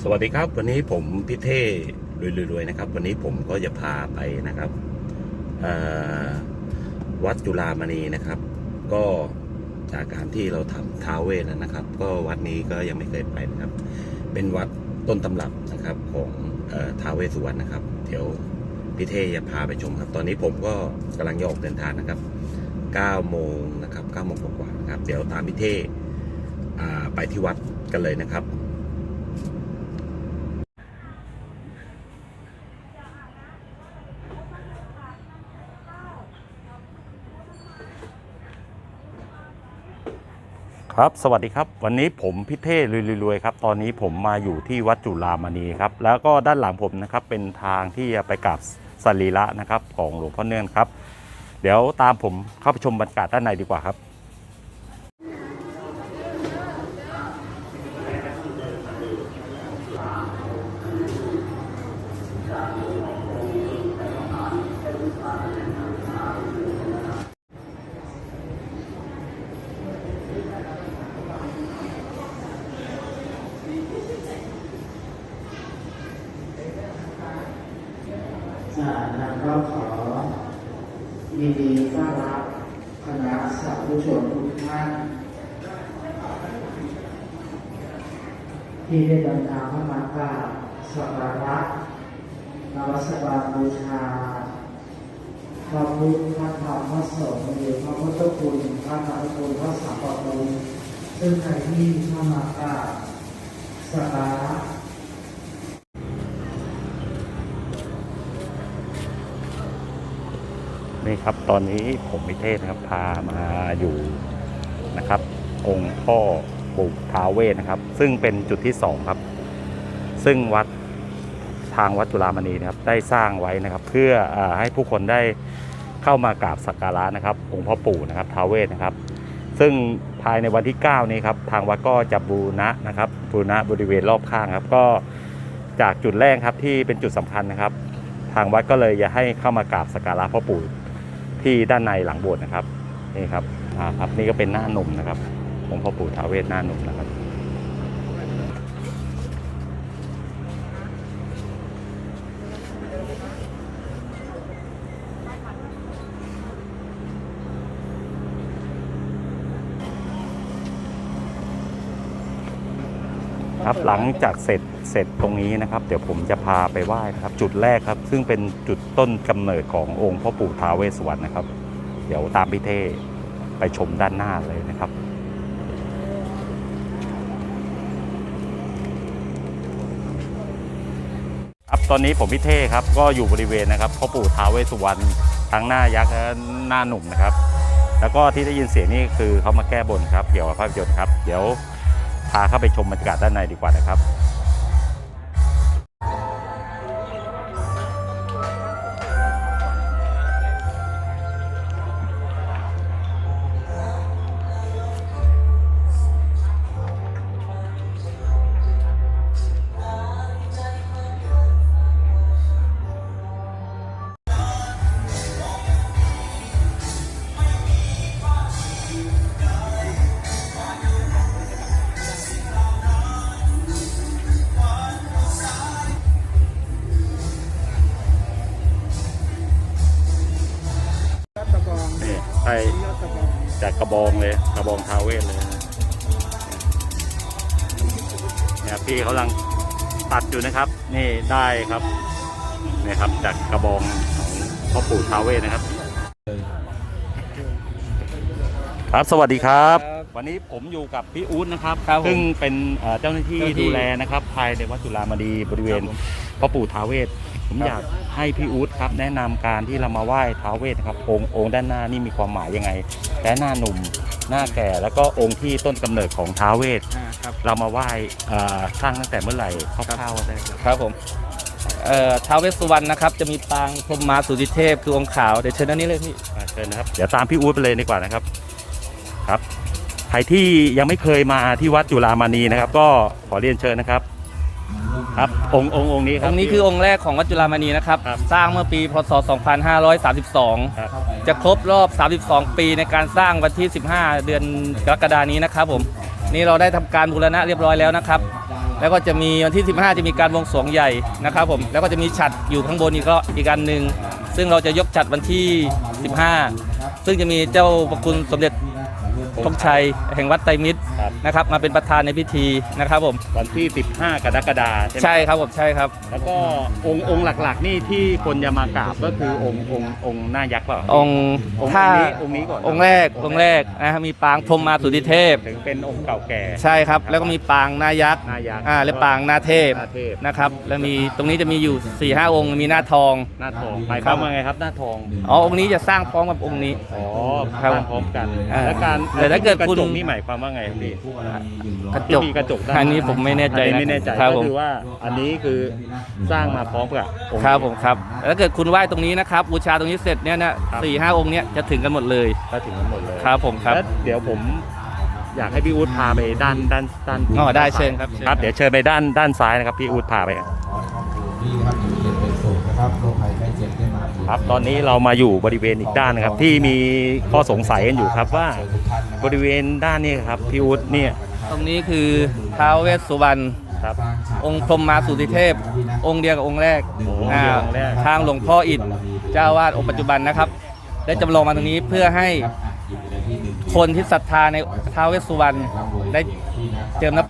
สวัสดีครับ วันนี้ผมพี่เท่รวยๆนะครับ วันนี้ผมก็จะพาไปนะครับวัดจุฬามณีนะครับ ก็จากการที่เราทำท้าวเวทแล้วนะครับ ก็วัดนี้ก็ยังไม่เคยไปนะครับ เป็นวัดต้นตำรับนะครับของออท้าวเวสุวรรณนะครับ เดี๋ยวพี่เท่จะพาไปชมครับ ตอนนี้ผมก็กำลังจะอกเดินทางนะครับ9โมงนะครับ9โมงกว่าๆนะครับ เดี๋ยวตามพี่เทไปที่วัดกันเลยนะครับ ครับสวัสดีครับ วันนี้ผมพิเทศรวยๆครับตอนนี้ผมมาอยู่ที่วัดจุฬามณีครับแล้วก็ด้านหลังผมนะครับเป็นทางที่จะไปกราบสรีระนะครับของหลวงพ่อเนื่องครับ เดี๋ยวตามผมเข้าไปชมบรรยากาศด้านในดีกว่าครับ จากนั้นก็ขอยินดีต้อนรับคณะสาธุชนทุกท่านที่ได้เดินทางเข้ามากราบสักการะนวัสการบูชาพระพุทธพระธรรมพระสงฆ์หรือพระพุทธคุณพระธรรมคุณพระสังฆคุณซึ่งใครที่เข้ามากราบสักการะ นี่ครับตอนนี้ผมพิเทศนะครับพามาอยู่นะครับ องค์พ่อปู่ท้าเวสนะครับ ซึ่งเป็นจุดที่สองครับ ซึ่งวัดทางวัดจุฬามณีนะครับ ได้สร้างไว้นะครับ เพื่ออให้ผู้คนได้เข้ามากราบสักการะนะครับ องค์พ่อปู่นะครับท้าเวสนะครับ ซึ่งภายในวันที่ 9 นี้ครับทางวัดก็จะบูรณะนะครับบูรณะบริเวณรอบข้างครับ ก็จากจุดแรกครับที่เป็นจุดสำคัญนะครับ ทางวัดก็เลยอยากให้เข้ามากราบสักการะพ่อปู่ ที่ด้านในหลังโบสถ์นะครับนี่ครับอ่าครับนี่ก็เป็นหน้าหนุ่มนะครับองค์พ่อปู่ท้าเวศหน้าหนุ่มนะครับ ครับหลังจากเสร็จเสร็จตรงนี้นะครับ เดี๋ยวผมจะพาไปไหว้นะครับ จุดแรกครับ ซึ่งเป็นจุดต้นกำเนิดขององค์พ่อปู่ท้าเวสวรรณนะครับ เดี๋ยวตามพี่เท่ไปชมด้านหน้าเลยนะครับครับตอนนี้ผมพี่เท่ครับก็อยู่บริเวณนะครับพ่อปู่ท้าเวสวรรณทั้งหน้ายักษ์และหน้าหนุ่มนะครับ แล้วก็ที่ได้ยินเสียงนี่คือเขามาแก้บนครับเกี่ยวกับภาพยนตร์ครับ เดี๋ยว พาเข้าไปชมบรรยากาศด้านในดีกว่านะครับ ไอจากกระบองเลย กระบองทาวเวสเลยเนี่ยพี่เขากำลังตัดอยู่นะครับ นี่ได้ครับนี่ครับ จากกระบองของพ่อปู่ทาวเวสนะครับ ครับสวัสดีครับ วันนี้ผมอยู่กับพี่อู๊ดนะครับครับผมซึ่งเป็นเอ่อเจ้าหน้าที่เจ้าหน้าที่ดูแลนะครับภายในวัดจุฬามณีบริเวณครับผมพ่อปู่ท้าวเวสผมครับ อยากให้พี่อู๊ดครับแนะนำการที่เรามาไหว้ท้าวเวสนะครับองค์องค์ด้านหน้านี่มีความหมายยังไง และหน้าหนุ่มหน้าแก่แล้วก็องค์ที่ต้นกำเนิดของท้าวเวสอ่าครับ เรามาไหว้เอ่อสร้างตั้งแต่เมื่อไหร่คร่าวๆได้ครับครับผมเอ่อท้าวเวสสุวรรณนะครับ จะมีปางพรหมมาสุติเทพคือองค์ขาว เดี๋ยวเชิญด้านนี้เลยพี่ อ่าเชิญนะครับเดี๋ยวตามพี่อู๊ดไปเลยดีกว่านะครับครับใค รที่ยังไม่เคยมาที่วัดจุฬามณีนะครับ ก็ขอเรียนเชิญนะครับ ครับองค์องค์องค์นี้คอรับงค์นี้คือองค์แรกของวัดจุฬามณีนะครับ ครับสร้างเมื่อปีพศ 2532 ครับ จะครบรอบ 32 ปีในการสร้างวันที่ 15 เดือนกรกฎานี้นะครับผมนี่เราได้ทำการบูรณะเรียบร้อยแล้วนะครับ แล้วก็จะมีวันที่ 15 จะมีการบวงสรวงใหญ่นะครับผมแล้วก็จะมีฉัดอยู่ข้างบนอีกก็อีกอันหนึ่งซึ่งเราจะยกฉัดวันที่ 15 ซึ่งจะมีเจ้าประคุณสมเด็จ ธงชัยแห่งวัดไตรมิตร ครับ นะครับมาเป็นประธานในพิธีนะครับผมวันที่ 15 กรกฎาคมใช่ไหมใช่ครับผมใช่ครับแล้วก็องค์องค์หลักๆ นี่ที่คนจะมากราบก็คือองค์องค์องค์หน้ายักษ์เปล่าองค์องค์ถ้านี้องค์นี้ก่อนองค์แรกองค์แรกนะครับมีปางพรหมมาสุติเทพ ถึงเป็นองค์เก่าแก่ ใช่ครับ แล้วก็มีปางหนายักษ์หน้ายักษ์อ่าและปางหนาเทพหน้าเทพ นะครับ แล้วมีตรงนี้จะมีอยู่4ี่ห้าองค์มีหน้าทองหน้าทองหมายความว่าไงครับหน้าทองอ๋อองค์นี้จะสร้างพร้อมกับองค์นี้ อ๋อครับสร้างพร้อมกัน อ่าแล้วการแต่ถ้าเกิดกระคุณจกนี่หมายความว่าไงครับพี่กระจที่กมีกระจกด้านอันนี้ผมไม่แน่ใจอันนี้นะไม่แน่ใจครับก็ผม คือว่าอันนี้คือสร้างมาพร้อมกับองค์ครับผมครับแล้วถ้าเกิดคุณไหว้ตรงนี้นะครับบูชาตรงนี้เสร็จเนี่ยนะครับสี่ห้าองค์เนี้ยจะถึงกันหมดเลยก็ถึงกันหมดเลยครับผมครับ แล้วเดี๋ยวผมอยากให้พี่อู๊ดพาไปด้านด้านด้านอ๋อได้เชิญครับเชิญครับเดี๋ยวเชิญไปด้านด้านซ้ายนะครับพี่อู๊ดพาไป ครับตอนนี้เรามาอยู่บริเวณอีกด้านนะครับ ที่มีข้อสงสัยกันอยู่ครับว่าเชิญทุกท่านนะคบริเวณด้านนี้ครับพี่อู๊ดเนี่ยตรงนี้คือท้าวเวสสุวรรณครับสร้างฉากองค์พรหมมาสุติเทพ องค์เดียวกับองค์แรกองค์อ่าเดียวองค์แรกทางหลวงพ่ออิฐเจ้าวาดองค์ปัจจุบันนะครับ ได้จำลองมาตรงนี้เพื่อให้ครับอะหยิบไปเลยที่หนึ่งคนที่ศรัทธาในท้าวเวสสุวรรณได้เจิมน้ำ